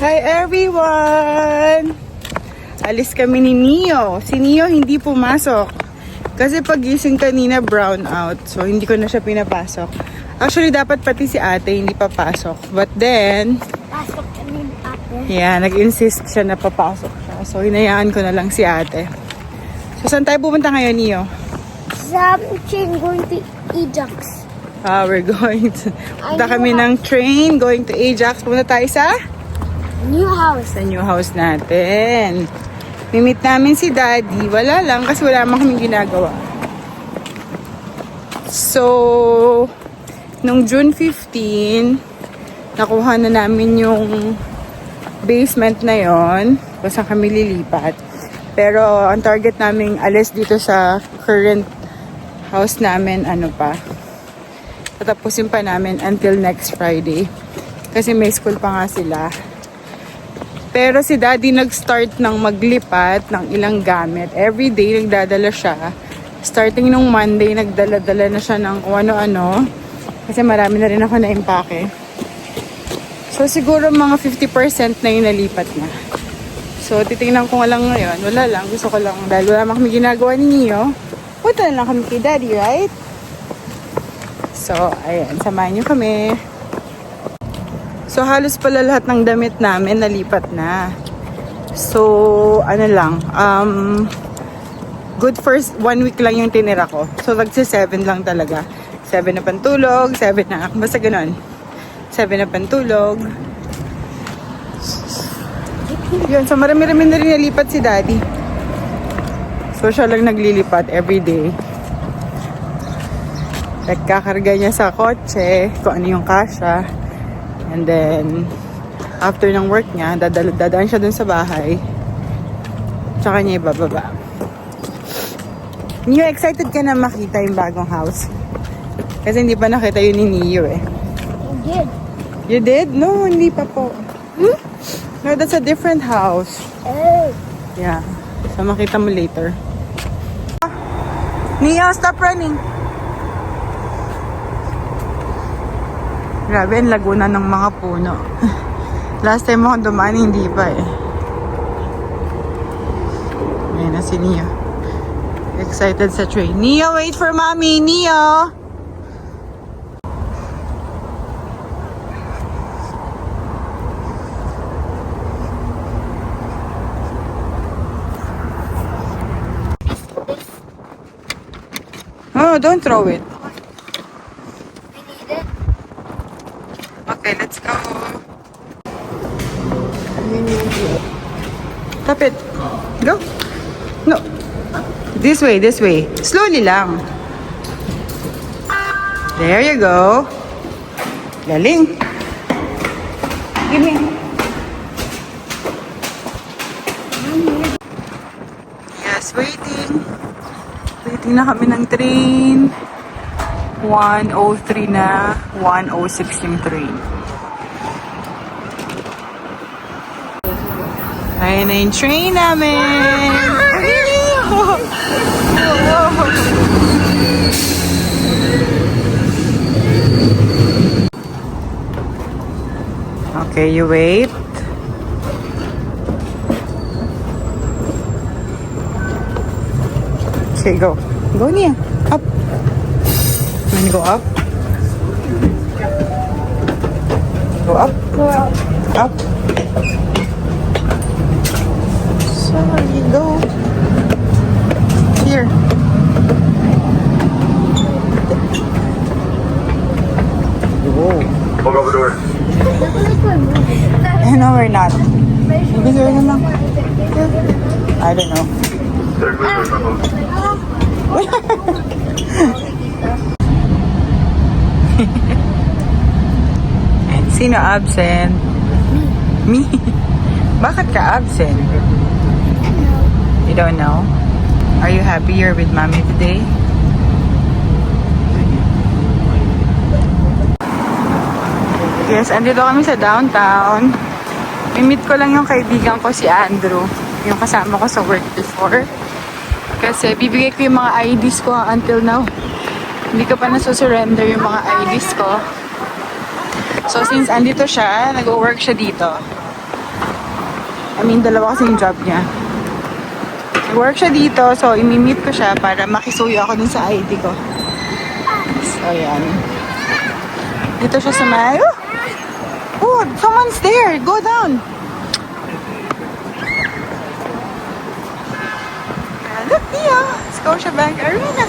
Hi everyone! Alis kami ni Neo. Si Neo hindi pumasok. Kasi pagising kanina brown out. So hindi ko na siya pinapasok. Actually dapat pati si ate hindi papasok. But then, Pasok kami ate. yeah, nag-insist siya na papasok siya. So hinayaan ko na lang si ate. So saan tayo pupunta ngayon Neo? Train going to Ajax. Ah, we're going to... Punta kami ng train going to Ajax. Pumunta tayo sa... New house. sa new house natin. Mimit namin si daddy. Wala lang kasi wala naman kaming ginagawa. So, nung June 15, nakuha na namin yung basement na yon kung saan kami lilipat. Pero ang target namin alis dito sa current house namin, ano pa, tatapusin pa namin until next Friday. Kasi may school pa nga sila. Pero si daddy nag-start ng maglipat ng ilang gamit. Every day nagdadala siya. Starting nung Monday, nagdala-dala na siya ng ano-ano. Kasi marami na rin ako na-impake. So siguro mga 50% na yung nalipat na. So titingnan ko lang ngayon. Wala lang. Gusto ko lang dahil wala kami ginagawa ni Neo. Punta na lang kami kay daddy, right? So, ayan. Samahan niyo kami. So, halos pala lahat ng damit namin nalipat na. So, ano lang, um, good first one week lang yung tinira ko. So, nagsi 7 lang talaga. 7 na pantulog, 7 na, basta ganun. 7 na pantulog. Yun, so marami-rami na rin nalipat si daddy. So, siya lang naglilipat every day. Nagkakarga niya sa kotse, kung ano yung kasha. And then, after ng work niya, dadal dadaan siya dun sa bahay. Tsaka niya ibababa. Niyo, excited ka na makita yung bagong house? Kasi hindi pa nakita yun ni Niyo eh. Good. You did? No, hindi pa po. Hmm? No, that's a different house. Oh. Yeah. So, makita mo later. Nia, stop running. Grabe, ang laguna ng mga puno. Last time ako dumaan, hindi pa eh. Ayan na si Nia. Excited sa train. Nia, wait for mommy! Nia! Oh, don't throw it. I need it. Okay, let's go. Tap it. Go. No. This way, this way. Slowly lang. There you go. Galing. Give me. Yes, waiting. Waiting na kami ng train. 103 na, 106 yung train. Ayan na yung train namin! Okay, you wait. Okay, go. Go Nia. Up. Wanna go up? Go up? Go out. Up. So you go. Here. Whoa. Hold over door. Look. No, we're not. Maybe we're na lang. I don't know. Sino absent? Me. Bakit ka absent? You don't know? Are you happy you're with mommy today? Yes, andito kami sa downtown. I-meet ko lang yung kaibigan ko si Andrew. Yung kasama ko sa work before. Kasi bibigay ko yung mga IDs ko until now. Hindi ko pa nasusurrender yung mga IDs ko. So since andito siya, nag-work siya dito. I mean, dalawa kasi yung job niya. Work siya dito, so imi-meet ko siya para makisuyo ako dun sa ID ko. So, ayan. Dito siya sa may... Oh! oh, someone's there! Go down! Ah, Look, Tia! Scotiabank Arena.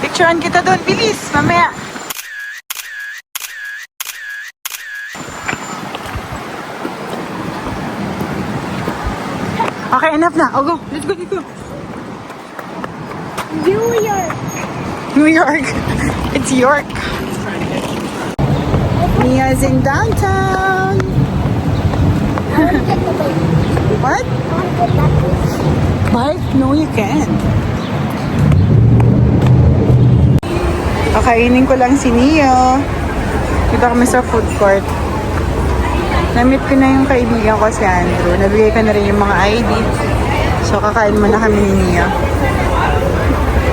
Picturean kita doon, bilis! Mamaya! Okay, enough na. Oh, go. Let's go, let's go. New York. New York. It's York. Mia's in downtown. What? Bike? No, you can't. Kakainin ko lang si Neo. Dito kami sa food court. Namit ko na yung kaibigan ko si Andrew. Nabigay ko na rin yung mga ID. So, kakain muna kami ni Neo.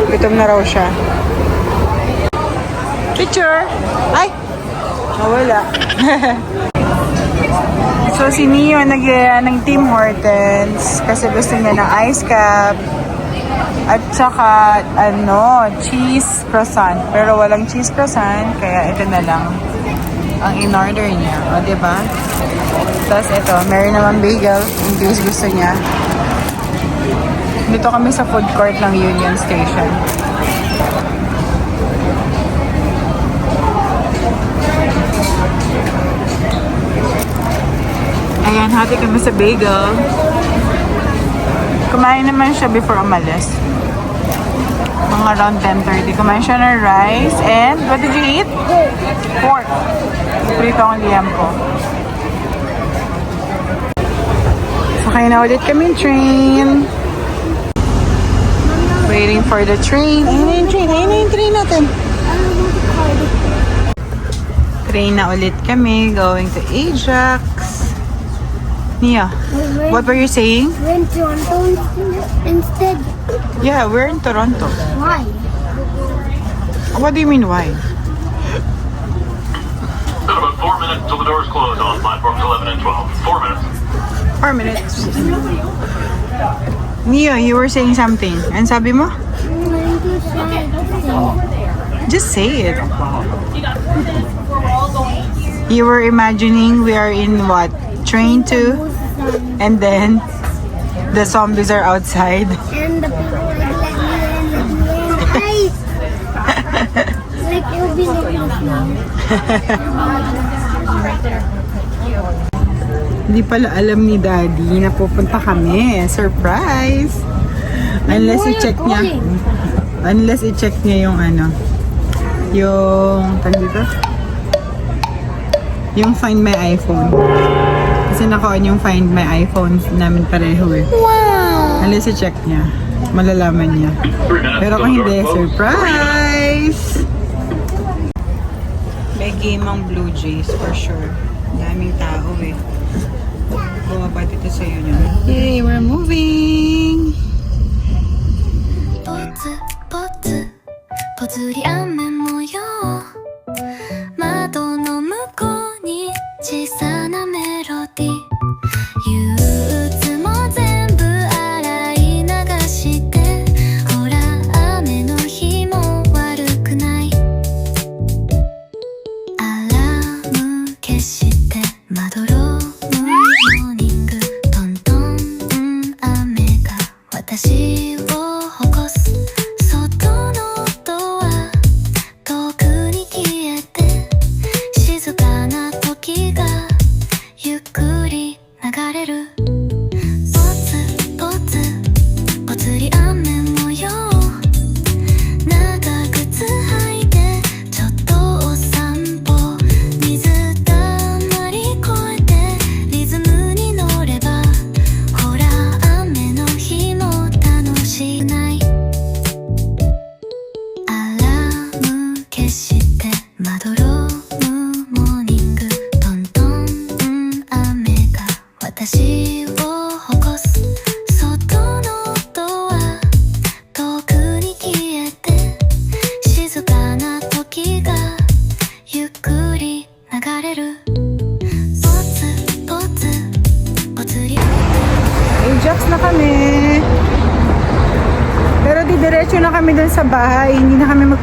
Gutom na raw siya. Picture! Ay! Nawala. so, si Neo nag ng Team Hortons kasi gusto niya ng ice cap at saka ano, cheese croissant. Pero walang cheese croissant, kaya ito na lang ang in-order niya. O, ba? Tapos ito, meron naman bagel in case gusto niya. Dito kami sa food court ng Union Station. Ayan, hati kami sa bagel. Kumain naman siya before umalis. Mga around 10.30. Kumain siya ng rice and what did you eat? Pork. Prito ang liampo. Sakay na ulit kami train. Waiting for the train. Ayun na yung train. Ayun na yung train natin. Train na ulit kami. Going to Ajax. Nia, what were you saying? We're in Toronto instead. Yeah, we're in Toronto. Why? What do you mean, why? Got about four minutes till the doors close on platforms 11 and 12. Four minutes. Four minutes. Nia, you were saying something. And sabi mo? I'm going to say Just say it. You were imagining we are in what? Train 2? And then the zombies are outside. And the people the end. like it'll be like. Hindi pala alam ni Daddy na pupunta kami. Surprise! Unless i-check niya. Unless i-check niya yung ano. Yung, tag dito? Yung Find My iPhone. Kasi naka-on yung Find My iPhone namin pareho eh. Wow! Alis i-check niya. Malalaman niya. Pero kung hindi, surprise! May game ang Blue Jays for sure. Daming tao eh. Bumaba dito sa yun yun. Yay! We're moving! 버트 버트 버들이 안에 모여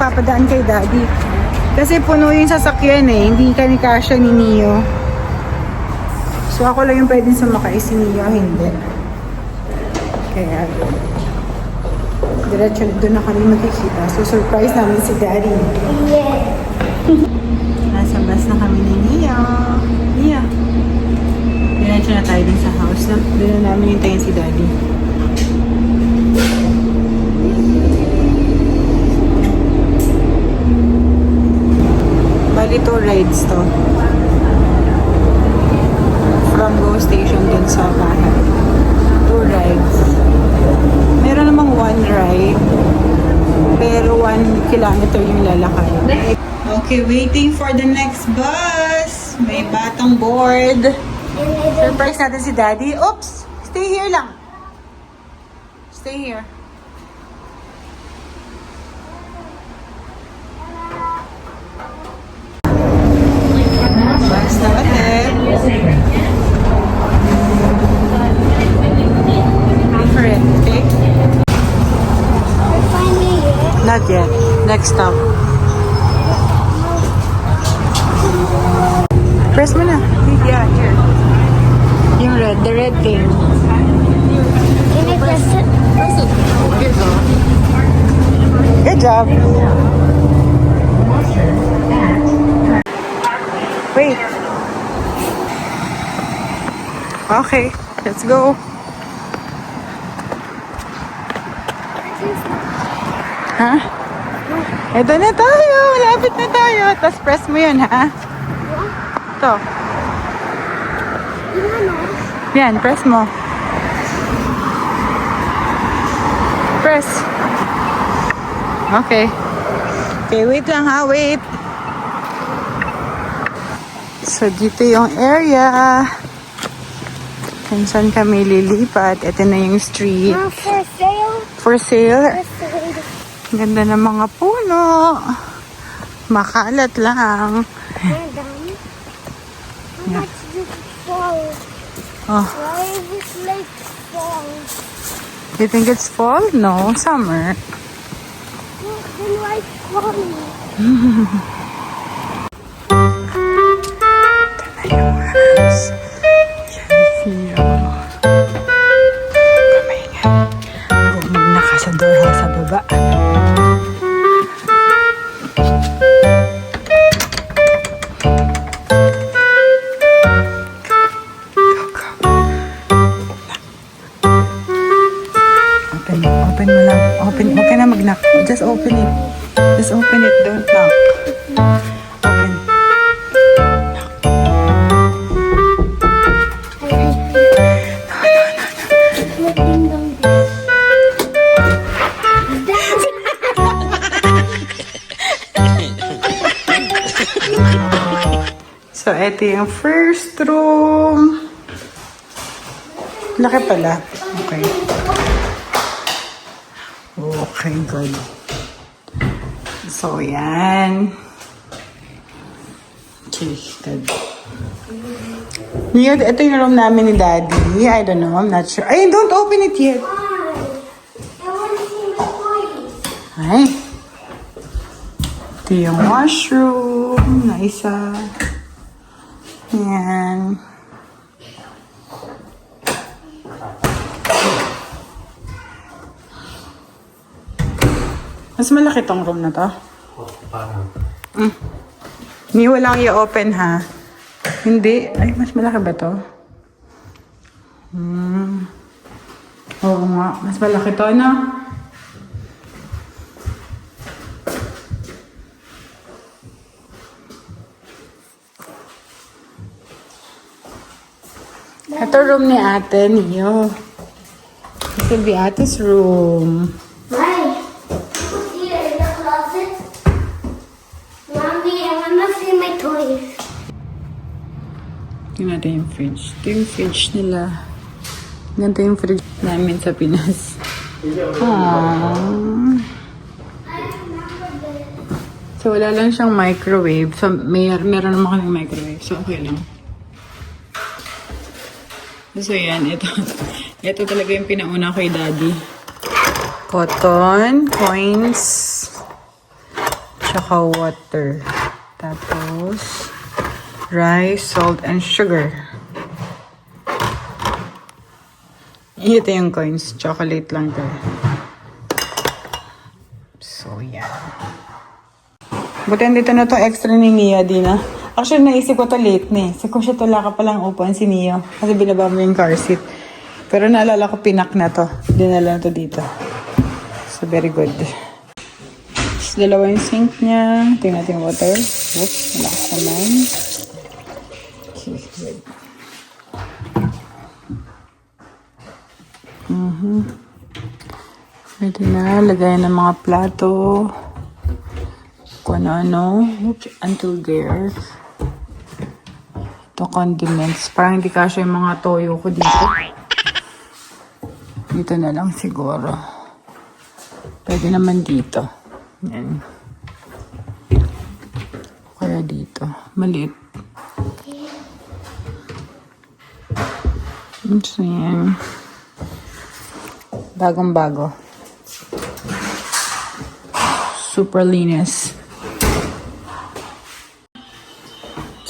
Magpapadaan kay daddy. Kasi puno yung sasakyan eh. Hindi kami kasya ni Neo. So ako lang yung pwedeng sumakay. Si Neo hindi. Kaya diretso doon na kami magkikita. So surprise namin si daddy. Yeah. Nasa bus na kami ni Nia. Nia. Diretso na tayo dun sa house. Doon na namin hintayin si Daddy. Bali two rides to. From Go Station dun sa bahay. Two rides. Meron namang one ride. Pero one kilometer yung lalakad. Okay, waiting for the next bus. May batang board. Surprise natin si Daddy. Oops! Stay here lang. Stay here. Bus na ulit. Different, okay? We're finally here. Not yet. Next stop. Press mo na. Yeah, here. Yung red, the red thing. Can I press it? Press it. Here you go. Good job. Wait. Okay, let's go. Ha? Ito na tayo. Malapit na tayo. Tapos press mo yun, ha? Ito. Yan, press mo. Press. Okay. Okay, wait lang ha, wait. So, dito yung area. Kung saan kami lilipat. Ito na yung street. Ah, for sale? For sale. For sale. Ganda ng mga puno. Makalat lang. Madam. How much it fall? Oh, Why is this lake fall? you think it's fall? No, summer. Well, then why it's falling? Ayun, house. Baba. Open, open mo lang. Open, huwag ka na mag-knock. Just open it. Just open it. Don't knock. Ito yung first room. Laki pala. Okay. Okay, good. So, yan. Okay, good. Nia, ito yung room namin ni Daddy. I don't know, I'm not sure. Ay, don't open it yet. Ay. Ito yung washroom na isa. Yan. Mas malaki tong room na to. Mm. Ni walang i-open ha. Hindi. Ay, mas malaki ba to? Hmm. Oo nga. Mas malaki to, no? Ito room ni ate niyo. This will be ate's room. Hi. Here in the closet. Mommy, I want to see my toys. Tingnan natin yung fridge. Ito yung fridge nila. Ganito yung fridge namin sa Pinas. Aww. So, wala lang siyang microwave. So, may, meron naman kaming microwave. So, okay lang. So, yan. Ito. Ito talaga yung pinauna kay daddy. cotton, coins, tsaka water. Tapos, rice, salt, and sugar. Ito yung coins. Chocolate lang to. So, yeah. Buti dito na to extra ni Nia, Dina. Actually, naisip ko to late na eh. Kasi kung siya tula ka palang upuan si Neo. Kasi binaba mo yung car seat. Pero naalala ko, pinak na to. Dinala na to dito. So, very good. Tapos, dalawa yung sink niya. Tingnan natin yung water. Oops, malakas naman. Okay, good. Mhm. Pwede na. Lagay ng mga plato. Kung ano-ano. Oops, until there. Ito, condiments. Parang hindi kasya yung mga toyo ko dito. Dito na lang siguro. Pwede naman dito. Yan. Kaya dito. Maliit. So, yan. Bagong bago. Super linis.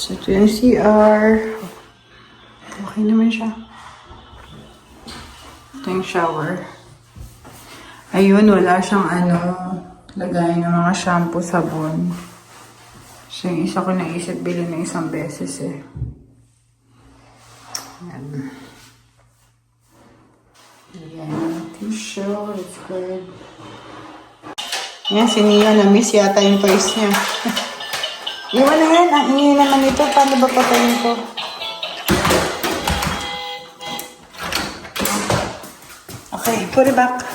So, ito yung CR. Okay naman siya. Ito yung shower. Ayun, wala siyang ano, lagay ng mga shampoo, sabon. So, yung isa ko naisip bilhin na isang beses eh. Yan. Yan. Tissue, it's good. Yan, si Nia, na-miss yata yung toys niya. Iwan na yan, ang ingay naman ito. Paano ba patayin ko? Okay, put it back.